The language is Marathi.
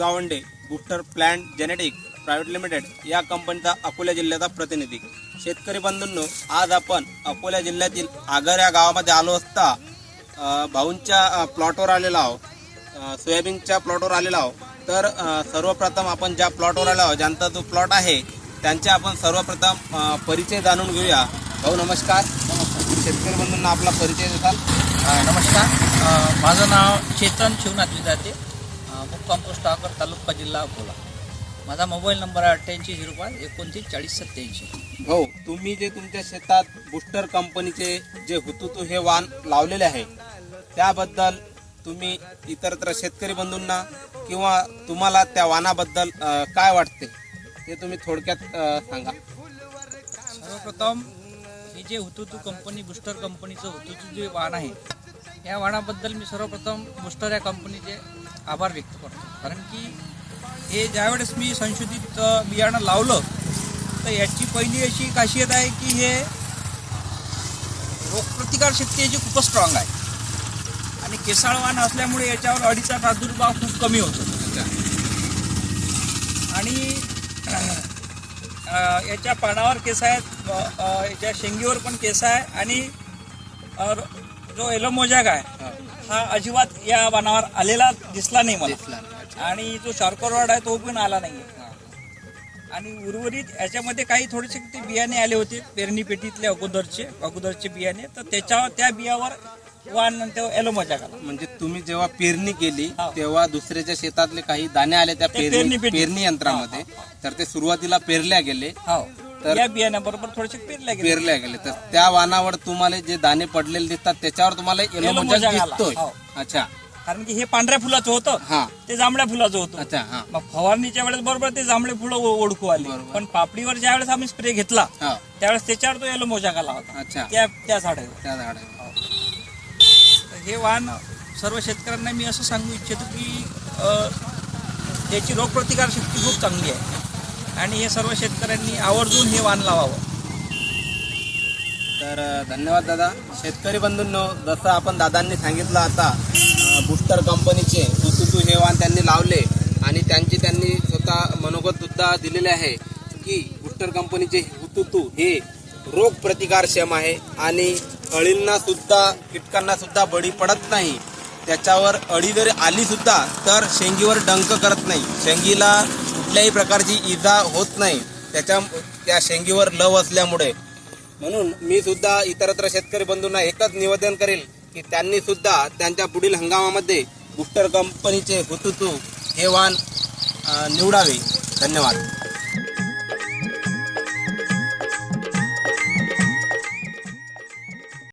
गावंडे गुप्टर प्लॅन्ट जेनेटिक प्रायव्हेट लिमिटेड या कंपनीचा अकोला जिल्ह्याचा प्रतिनिधी. शेतकरी बंधूंनो आज आपण अकोला जिल्ह्यातील आगर या गावामध्ये आलो असता भाऊंच्या प्लॉटवर आलेलो आहोत. सोयाबीनच्या प्लॉटवर आलेलो आहोत. तर सर्वप्रथम आपण ज्या प्लॉटवर आलो आहोत ज्यांचा जो प्लॉट आहे त्यांचे आपण सर्वप्रथम परिचय जाणून घेऊया. भाऊ नमस्कार. शेतकरी बंधूंना आपला परिचय देताल नमस्कार. माझं नाव चेतन शिवनाथ विधाते मुक्काम पोस्ट तालुका जिल्हा अकोला. माझा मोबाईल नंबर आहे अठ्ठ्याऐंशी झिरो पाच एकोणतीस चाळीस सत्त्याऐंशी. भाऊ तुम्ही जे तुमच्या शेतात बुस्टर कंपनीचे जे हुतुतू हे वाण लावलेले आहे त्याबद्दल तुम्ही इतरत्र शेतकरी बंधूंना किंवा तुम्हाला त्या वाणाबद्दल अ, काय वाटते ते तुम्ही थोडक्यात सांगा. सर्वप्रथम हे जे हुतुतू कंपनी बुस्टर कंपनीचं हुतुतू जे वाण आहे या वाणाबद्दल मी सर्वप्रथम बुस्टर या कंपनीचे आभार व्यक्त करतो. कारण की हे ज्यावेळेस मी संशोधित बियाणं लावलं तर याची पहिली अशी खासियत आहे की हे रोगप्रतिकार शक्ती याची खूपच स्ट्रॉंग आहे. आणि केसाळवाण असल्यामुळे याच्यावर अडीचा प्रादुर्भाव खूप कमी होतो. आणि याच्या पानावर केस आहेत याच्या शेंगीवर पण केस आहे आणि जो एलोमोजॅक आहे हा अजिबात या वाणावर आलेला दिसला नाही मला. आणि जो शार्कोर रॉड आहे तो पण आला नाही आणि उर्वरित याच्यामध्ये काही थोडेसे ते बियाणे आले होते पेरणी पेटीतले अगोदरचे अगोदरचे बियाणे. तर त्याच्यावर त्या बियावर वाण ते एलोमोजॅक आला म्हणजे तुम्ही जेव्हा पेरणी केली. तेव्हा दुसऱ्याच्या शेतातले काही दाणे आले त्या पेरणी. पेरणी यंत्रामध्ये. तर ते सुरुवातीला पेरल्या गेले. हो. तर- या बियाण्याबरोबर थोडेसे पेरले गेले. पेरल्या गेले. तर त्या वाणावर तुम्हाला जे दाणे पडलेले दिसतात त्याच्यावर तुम्हाला एलोमोजॅक आला. दिसतोय. हो. अच्छा. कारण की हे पांढऱ्या फुलाचं होतं. हा. ते जांभळ्या फुलाचं होतं. अच्छा हा. मग फवारणीच्या वेळेस बरोबर ते जांभळे फुलं ओ- ओळखू आले. बरोबर. पण पापडीवर ज्या वेळेस आम्ही स्प्रे घेतला हा. त्यावेळेस त्याच्यावर तो येलो मोजाक आला होता. अच्छा. त्या त्या झाडावर. त्या झाडावर. तर हे वाण सर्व शेतकऱ्यांना मी असं सांगू इच्छितो की अ, त्याची रोगप्रतिकार शक्ती खूप चांगली आहे. आणि हे सर्व शेतकऱ्यांनी आवर्जून हे वाण लावावं. तर धन्यवाद दादा. शेतकरी बंधूंनो जसं आपण दादांनी सांगितलं आता बुस्टर कंपनीचे हुतुतू हे वाण त्यांनी लावले आणि त्यांची त्यांनी स्वतः मनोगत सुद्धा दिलेले आहे की बुस्टर कंपनीचे हुतुतू हे रोग प्रतिकारक्षम आहे आणि अळींना सुद्धा कीटकांना सुद्धा बळी पडत नाही. त्याच्यावर अळी जरी आली सुद्धा तर शेंगीवर डंक करत नाही. शेंगीला कुठल्याही प्रकारची इजा होत नाही. त्याच्या त्या शेंगीवर लव असल्यामुळे. म्हणून मी सुद्धा इतरत्र शेतकरी बंधूंना एकच निवेदन करेल की त्यांनी सुद्धा त्यांच्या पुढील हंगामामध्ये बुस्टर कंपनीचे हुतुतू हे वाण निवडावे. धन्यवाद.